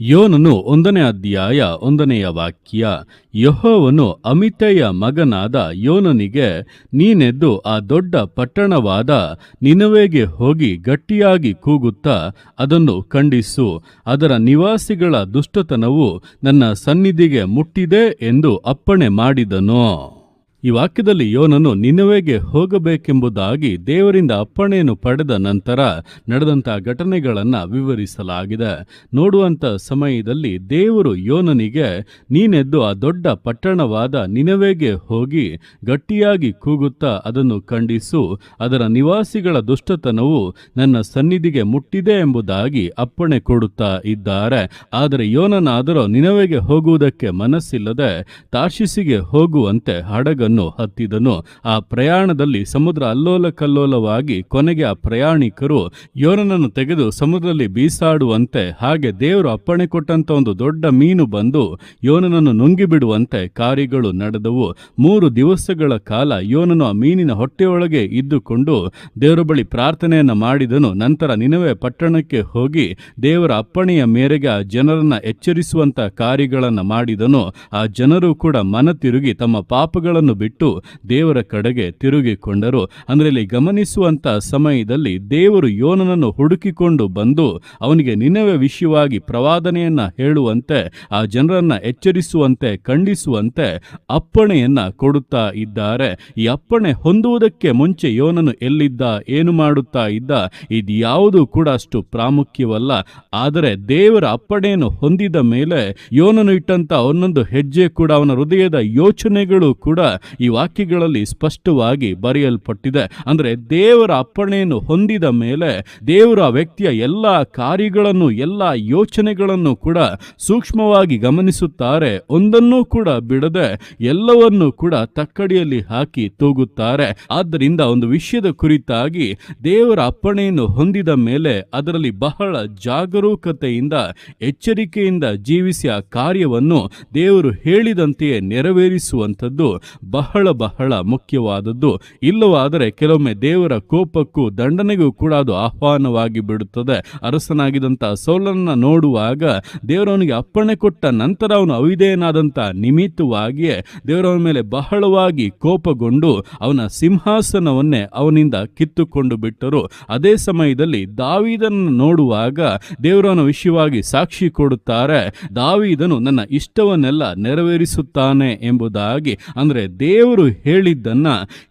ಯೋನನು ಒಂದನೇ ಅಧ್ಯಾಯ ಒಂದನೆಯ ವಾಕ್ಯ, ಯಹೋವನು ಅಮಿತೆಯ ಮಗನಾದ ಯೋನನಿಗೆ, ನೀನೆದ್ದು ಆ ದೊಡ್ಡ ಪಟ್ಟಣವಾದ ನಿನವೆಗೆ ಹೋಗಿ ಗಟ್ಟಿಯಾಗಿ ಕೂಗುತ್ತಾ ಅದನ್ನು ಖಂಡಿಸು. ಅದರ ನಿವಾಸಿಗಳ ದುಷ್ಟತನವು ನನ್ನ ಸನ್ನಿಧಿಗೆ ಮುಟ್ಟಿದೆ ಎಂದು ಅಪ್ಪಣೆ ಮಾಡಿದನು. ಈ ವಾಕ್ಯದಲ್ಲಿ ಯೋನನು ನಿನವೆಗೆ ಹೋಗಬೇಕೆಂಬುದಾಗಿ ದೇವರಿಂದ ಅಪ್ಪಣೆಯನ್ನು ಪಡೆದ ನಂತರ ನಡೆದಂಥ ಘಟನೆಗಳನ್ನು ವಿವರಿಸಲಾಗಿದೆ. ನೋಡುವಂಥ ಸಮಯದಲ್ಲಿ ದೇವರು ಯೋನನಿಗೆ, ನೀನೆದ್ದು ಆ ದೊಡ್ಡ ಪಟ್ಟಣವಾದ ನಿನವೆಗೆ ಹೋಗಿ ಗಟ್ಟಿಯಾಗಿ ಕೂಗುತ್ತಾ ಅದನ್ನು ಖಂಡಿಸು. ಅದರ ನಿವಾಸಿಗಳ ದುಷ್ಟತನವು ನನ್ನ ಸನ್ನಿಧಿಗೆ ಮುಟ್ಟಿದೆ ಎಂಬುದಾಗಿ ಅಪ್ಪಣೆ ಕೊಡುತ್ತಾ ಇದ್ದಾರೆ. ಆದರೆ ಯೋನನಾದರೂ ನಿನವೆಗೆ ಹೋಗುವುದಕ್ಕೆ ಮನಸ್ಸಿಲ್ಲದೆ ತಾರ್ಷಿಸಿಗೆ ಹೋಗುವಂತೆ ಹಡಗನ್ನು ಹತ್ತಿದನು, ಆ ಪ್ರಯಾಣದಲ್ಲಿ ಸಮುದ್ರ ಅಲ್ಲೋಲ ಕಲ್ಲೋಲವಾಗಿ ಕೊನೆಗೆ ಆ ಪ್ರಯಾಣಿಕರು ಯೋನನನ್ನು ತೆಗೆದು ಸಮುದ್ರದಲ್ಲಿ ಬೀಸಾಡುವಂತೆ, ಹಾಗೆ ದೇವರು ಅಪ್ಪಣೆ ಕೊಟ್ಟಂತ ಒಂದು ದೊಡ್ಡ ಮೀನು ಬಂದು ಯೋನನನ್ನು ನುಂಗಿಬಿಡುವಂತೆ ಕಾರ್ಯಗಳು ನಡೆದವು. ಮೂರು ದಿವಸಗಳ ಕಾಲ ಯೋನನು ಆ ಮೀನಿನ ಹೊಟ್ಟೆಯೊಳಗೆ ಇದ್ದುಕೊಂಡು ದೇವರ ಬಳಿ ಪ್ರಾರ್ಥನೆಯನ್ನು ಮಾಡಿದನು. ನಂತರ ನಿನವೆ ಪಟ್ಟಣಕ್ಕೆ ಹೋಗಿ ದೇವರ ಅಪ್ಪಣೆಯ ಮೇರೆಗೆ ಆ ಜನರನ್ನ ಎಚ್ಚರಿಸುವಂತ ಕಾರ್ಯಗಳನ್ನು ಮಾಡಿದನು. ಆ ಜನರು ಕೂಡ ಮನ ತಿರುಗಿ ತಮ್ಮ ಪಾಪಗಳನ್ನು ಬಿಟ್ಟು ದೇವರ ಕಡೆಗೆ ತಿರುಗಿಕೊಂಡರು. ಅಂದರೆ ಇಲ್ಲಿ ಗಮನಿಸುವಂತ ಸಮಯದಲ್ಲಿ ದೇವರು ಯೋನನನ್ನು ಹುಡುಕಿಕೊಂಡು ಬಂದು ಅವನಿಗೆ ನಿನವೆ ವಿಷಯವಾಗಿ ಪ್ರವಾದನೆಯನ್ನ ಹೇಳುವಂತೆ, ಆ ಜನರನ್ನ ಎಚ್ಚರಿಸುವಂತೆ, ಖಂಡಿಸುವಂತೆ ಅಪ್ಪಣೆಯನ್ನ ಕೊಡುತ್ತಾ ಇದ್ದಾರೆ. ಈ ಅಪ್ಪಣೆ ಹೊಂದುವುದಕ್ಕೆ ಮುಂಚೆ ಯೋನನು ಎಲ್ಲಿದ್ದ, ಏನು ಮಾಡುತ್ತಾ ಇದ್ದ, ಇದ್ಯಾವುದು ಕೂಡ ಅಷ್ಟು ಪ್ರಾಮುಖ್ಯವಲ್ಲ. ಆದರೆ ದೇವರ ಅಪ್ಪಣೆಯನ್ನು ಹೊಂದಿದ ಮೇಲೆ ಯೋನನು ಇಟ್ಟಂತ ಒಂದೊಂದು ಹೆಜ್ಜೆ ಕೂಡ ಅವನ ಹೃದಯದ ಯೋಚನೆಗಳು ಕೂಡ ಈ ವಾಕ್ಯಗಳಲ್ಲಿ ಸ್ಪಷ್ಟವಾಗಿ ಬರೆಯಲ್ಪಟ್ಟಿದೆ. ಅಂದರೆ ದೇವರ ಅಪ್ಪಣೆಯನ್ನು ಹೊಂದಿದ ಮೇಲೆ ದೇವರ ವ್ಯಕ್ತಿಯ ಎಲ್ಲ ಕಾರ್ಯಗಳನ್ನು, ಎಲ್ಲ ಯೋಚನೆಗಳನ್ನು ಕೂಡ ಸೂಕ್ಷ್ಮವಾಗಿ ಗಮನಿಸುತ್ತಾರೆ. ಒಂದನ್ನೂ ಕೂಡ ಬಿಡದೆ ಎಲ್ಲವನ್ನೂ ಕೂಡ ತಕ್ಕಡಿಯಲ್ಲಿ ಹಾಕಿ ತೂಗುತ್ತಾರೆ. ಆದ್ದರಿಂದ ಒಂದು ವಿಷಯದ ಕುರಿತಾಗಿ ದೇವರ ಅಪ್ಪಣೆಯನ್ನು ಹೊಂದಿದ ಮೇಲೆ ಅದರಲ್ಲಿ ಬಹಳ ಜಾಗರೂಕತೆಯಿಂದ, ಎಚ್ಚರಿಕೆಯಿಂದ ಜೀವಿಸಿ ಆ ಕಾರ್ಯವನ್ನು ದೇವರು ಹೇಳಿದಂತೆಯೇ ನೆರವೇರಿಸುವಂಥದ್ದು. ಬಹಳ ಬಹಳ ಮುಖ್ಯವಾದದ್ದು. ಇಲ್ಲವಾದರೆ ಕೆಲವೊಮ್ಮೆ ದೇವರ ಕೋಪಕ್ಕೂ ದಂಡನೆಗೂ ಕೂಡ ಅದು ಆಹ್ವಾನವಾಗಿ ಬಿಡುತ್ತದೆ. ಅರಸನಾಗಿದ್ದಂಥ ಸೌಲನ್ನ ನೋಡುವಾಗ ದೇವರವನಿಗೆ ಅಪ್ಪಣೆ ಕೊಟ್ಟ ನಂತರ ಅವನು ಅವಿಧೇಯನಾದಂಥ ನಿಮಿತ್ತವಾಗಿಯೇ ದೇವರವನ ಮೇಲೆ ಬಹಳವಾಗಿ ಕೋಪಗೊಂಡು ಅವನ ಸಿಂಹಾಸನವನ್ನೇ ಅವನಿಂದ ಕಿತ್ತುಕೊಂಡು ಬಿಟ್ಟರು. ಅದೇ ಸಮಯದಲ್ಲಿ ದಾವಿದನ್ನು ನೋಡುವಾಗ ದೇವರವನ ವಿಷಯವಾಗಿ ಸಾಕ್ಷಿ ಕೊಡುತ್ತಾರೆ, ದಾವಿದನು ನನ್ನ ಇಷ್ಟವನ್ನೆಲ್ಲ ನೆರವೇರಿಸುತ್ತಾನೆ ಎಂಬುದಾಗಿ. ಅಂದ್ರೆ ದೇವರು ಹೇಳಿದ್ದನ್ನ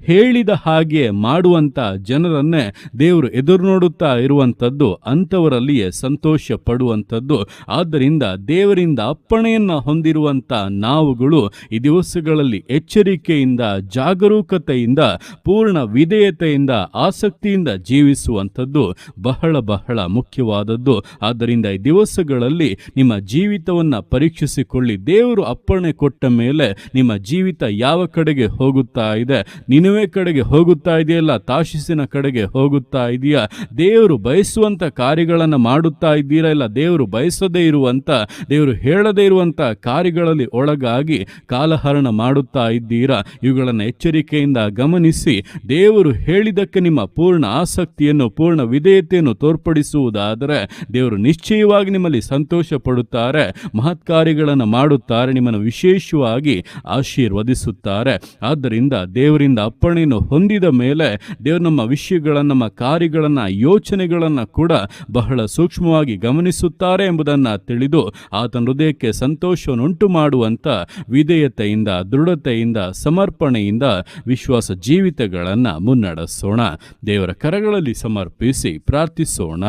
ಹೇಳಿದ ಹಾಗೆ ಮಾಡುವಂತ ಜನರನ್ನೇ ದೇವರು ಎದುರು ನೋಡುತ್ತಾ ಇರುವಂಥದ್ದು ಅಂಥವರಲ್ಲಿಯೇ ಸಂತೋಷ ಪಡುವಂಥದ್ದು. ಆದ್ದರಿಂದ ದೇವರಿಂದ ಅಪ್ಪಣೆಯನ್ನ ಹೊಂದಿರುವಂತ ನಾವುಗಳು ಈ ದಿವಸಗಳಲ್ಲಿ ಎಚ್ಚರಿಕೆಯಿಂದ, ಜಾಗರೂಕತೆಯಿಂದ, ಪೂರ್ಣ ವಿಧೇಯತೆಯಿಂದ, ಆಸಕ್ತಿಯಿಂದ ಜೀವಿಸುವಂಥದ್ದು ಬಹಳ ಬಹಳ ಮುಖ್ಯವಾದದ್ದು. ಆದ್ದರಿಂದ ಈ ದಿವಸಗಳಲ್ಲಿ ನಿಮ್ಮ ಜೀವಿತವನ್ನ ಪರೀಕ್ಷಿಸಿಕೊಳ್ಳಿ. ದೇವರು ಅಪ್ಪಣೆ ಕೊಟ್ಟ ಮೇಲೆ ನಿಮ್ಮ ಜೀವಿತ ಯಾವ ಕಡೆಗೆ ಹೋಗುತ್ತಾ ಇದೆ. ನಿನವೇ ಕಡೆಗೆ ಹೋಗುತ್ತಾ ಇದೆಯಲ್ಲ? ತಾಶಿಸಿನ ಕಡೆಗೆ ಹೋಗುತ್ತಾ ಇದೆಯಾ? ದೇವರು ಬಯಸುವಂಥ ಕಾರ್ಯಗಳನ್ನು ಮಾಡುತ್ತಾ ಇದ್ದೀರಾ ಇಲ್ಲ? ದೇವರು ಬಯಸದೇ ಇರುವಂಥ ದೇವರು ಹೇಳದೇ ಇರುವಂಥ ಕಾರ್ಯಗಳಲ್ಲಿ ಒಳಗಾಗಿ ಕಾಲಹರಣ ಮಾಡುತ್ತಾ ಇದ್ದೀರಾ? ಇವುಗಳನ್ನು ಎಚ್ಚರಿಕೆಯಿಂದ ಗಮನಿಸಿ, ದೇವರು ಹೇಳಿದಕ್ಕೆ ನಿಮ್ಮ ಪೂರ್ಣ ಆಸಕ್ತಿಯನ್ನು, ಪೂರ್ಣ ವಿಧೇಯತೆಯನ್ನು ತೋರ್ಪಡಿಸುವುದಾದರೆ, ದೇವರು ನಿಶ್ಚಯವಾಗಿ ನಿಮ್ಮಲ್ಲಿ ಸಂತೋಷ ಪಡುತ್ತಾರೆ ಮಹತ್ಕಾರ್ಯಗಳನ್ನು ಮಾಡುತ್ತಾರೆ, ನಿಮ್ಮನ್ನು ವಿಶೇಷವಾಗಿ ಆಶೀರ್ವದಿಸುತ್ತಾರೆ. ಆದ್ದರಿಂದ ದೇವರಿಂದ ಅಪ್ಪಣೆಯನ್ನು ಹೊಂದಿದ ಮೇಲೆ ದೇವರು ನಮ್ಮ ವಿಷಯಗಳನ್ನು, ನಮ್ಮ ಕಾರ್ಯಗಳನ್ನು, ಯೋಚನೆಗಳನ್ನು ಕೂಡ ಬಹಳ ಸೂಕ್ಷ್ಮವಾಗಿ ಗಮನಿಸುತ್ತಾರೆ ಎಂಬುದನ್ನು ತಿಳಿದು ಆತನ ಹೃದಯಕ್ಕೆ ಸಂತೋಷವನ್ನುಂಟು ಮಾಡುವಂಥ ವಿಧೇಯತೆಯಿಂದ, ದೃಢತೆಯಿಂದ, ಸಮರ್ಪಣೆಯಿಂದ ವಿಶ್ವಾಸ ಜೀವಿತಗಳನ್ನು ಮುನ್ನಡೆಸೋಣ. ದೇವರ ಕರಗಳಲ್ಲಿ ಸಮರ್ಪಿಸಿ ಪ್ರಾರ್ಥಿಸೋಣ.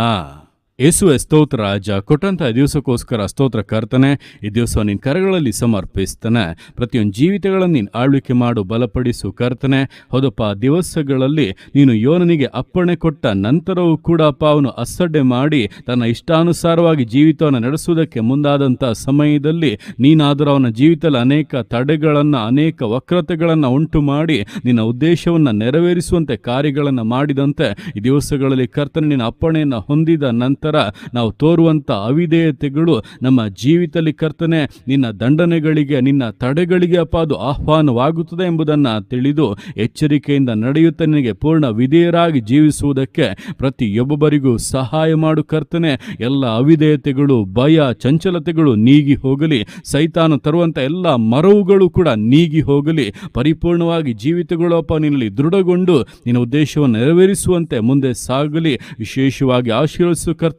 ಯೇಸುವೆ ಸ್ತೋತ್ರ, ರಾಜ ಕೊಟ್ಟಂತಹ ದಿವಸಕ್ಕೋಸ್ಕರ ಸ್ತೋತ್ರ ಕರ್ತನೆ, ಈ ದಿವಸ ನಿನ್ನ ಕರಗಳಲ್ಲಿ ಸಮರ್ಪಿಸ್ತಾನೆ. ಪ್ರತಿಯೊಂದು ಜೀವಿತಗಳನ್ನು ನೀನು ಆಳ್ವಿಕೆ ಮಾಡು, ಬಲಪಡಿಸು ಕರ್ತನೆ. ಹೌದಪ್ಪ ದಿವಸಗಳಲ್ಲಿ ನೀನು ಯೋನನಿಗೆ ಅಪ್ಪಣೆ ಕೊಟ್ಟ ನಂತರವೂ ಕೂಡ ಅಪ್ಪ ಅವನು ಅಸಡ್ಡೆ ಮಾಡಿ ತನ್ನ ಇಷ್ಟಾನುಸಾರವಾಗಿ ಜೀವಿತವನ್ನು ನಡೆಸುವುದಕ್ಕೆ ಮುಂದಾದಂಥ ಸಮಯದಲ್ಲಿ ನೀನಾದರೂ ಅವನ ಜೀವಿತದಲ್ಲಿ ಅನೇಕ ತಡೆಗಳನ್ನು, ಅನೇಕ ವಕ್ರತೆಗಳನ್ನು ಉಂಟು ಮಾಡಿ ನಿನ್ನ ಉದ್ದೇಶವನ್ನು ನೆರವೇರಿಸುವಂತೆ ಕಾರ್ಯಗಳನ್ನು ಮಾಡಿದಂತೆ ಈ ದಿವಸಗಳಲ್ಲಿ ಕರ್ತನೆ ನಿನ್ನ ಅಪ್ಪಣೆಯನ್ನು ಹೊಂದಿದ ನಂತರ ಮುಖಾಂತರ ನಾವು ತೋರುವಂಥ ಅವಿಧೇಯತೆಗಳು ನಮ್ಮ ಜೀವಿತದಲ್ಲಿ ಕರ್ತನೆ, ನಿನ್ನ ದಂಡನೆಗಳಿಗೆ, ನಿನ್ನ ತಡೆಗಳಿಗೆ ಅಪ್ಪ ಅದು ಆಹ್ವಾನವಾಗುತ್ತದೆ ಎಂಬುದನ್ನು ತಿಳಿದು ಎಚ್ಚರಿಕೆಯಿಂದ ನಡೆಯುತ್ತ ನಿನಗೆ ಪೂರ್ಣ ವಿಧೇಯರಾಗಿ ಜೀವಿಸುವುದಕ್ಕೆ ಪ್ರತಿಯೊಬ್ಬೊಬ್ಬರಿಗೂ ಸಹಾಯ ಮಾಡು ಕರ್ತನೆ. ಎಲ್ಲ ಅವಿಧೇಯತೆಗಳು, ಭಯ, ಚಂಚಲತೆಗಳು ನೀಗಿ ಹೋಗಲಿ. ಸೈತಾನ ತರುವಂಥ ಎಲ್ಲ ಮರವುಗಳು ಕೂಡ ನೀಗಿ ಹೋಗಲಿ. ಪರಿಪೂರ್ಣವಾಗಿ ಜೀವಿತಗಳು ಅಪ್ಪ, ನಿನ್ನಲ್ಲಿ ದೃಢಗೊಂಡು ನಿನ್ನ ಉದ್ದೇಶವನ್ನು ನೆರವೇರಿಸುವಂತೆ ಮುಂದೆ ಸಾಗಲಿ. ವಿಶೇಷವಾಗಿ ಆಶೀರ್ವದಿಸು ಕರ್ತನೆ.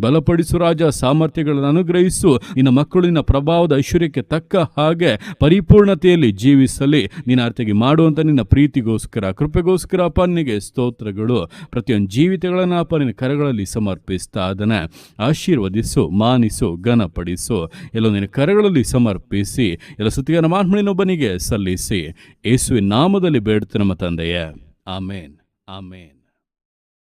ಬಲಪಡಿಸು ರಾಜ, ಸಾಮರ್ಥ್ಯಗಳನ್ನು ಅನುಗ್ರಹಿಸು. ನಿನ್ನ ಮಕ್ಕಳು ಪ್ರಭಾವದ ಐಶ್ವರ್ಯಕ್ಕೆ ತಕ್ಕ ಹಾಗೆ ಪರಿಪೂರ್ಣತೆಯಲ್ಲಿ ಜೀವಿಸಲಿ. ನಿನ್ನ ಅರ್ಥಗೆ ಮಾಡುವಂಥ ನಿನ್ನ ಪ್ರೀತಿಗೋಸ್ಕರ, ಕೃಪೆಗೋಸ್ಕರ ಅಪ್ಪ ನಿನಗೆ ಸ್ತೋತ್ರಗಳು. ಪ್ರತಿಯೊಂದು ಜೀವಿತಗಳನ್ನು ಅಪ್ಪ ನಿನ್ನ ಕರಗಳಲ್ಲಿ ಸಮರ್ಪಿಸ್ತಾ ಅದನ್ನು ಆಶೀರ್ವದಿಸು, ಮಾನಿಸು, ಘನಪಡಿಸು. ಎಲ್ಲ ನಿನ್ನ ಕರಗಳಲ್ಲಿ ಸಮರ್ಪಿಸಿ, ಎಲ್ಲ ಸುತ್ತಿಗನ ಮಾನ್ಮಣಿನೊಬ್ಬನಿಗೆ ಸಲ್ಲಿಸಿ. ಯೇಸುವಿನ ನಾಮದಲ್ಲಿ ಬೇಡುತ್ತೆ ನಮ್ಮ ತಂದೆಯೇ. ಆಮೇನ್. ಆಮೇನ್.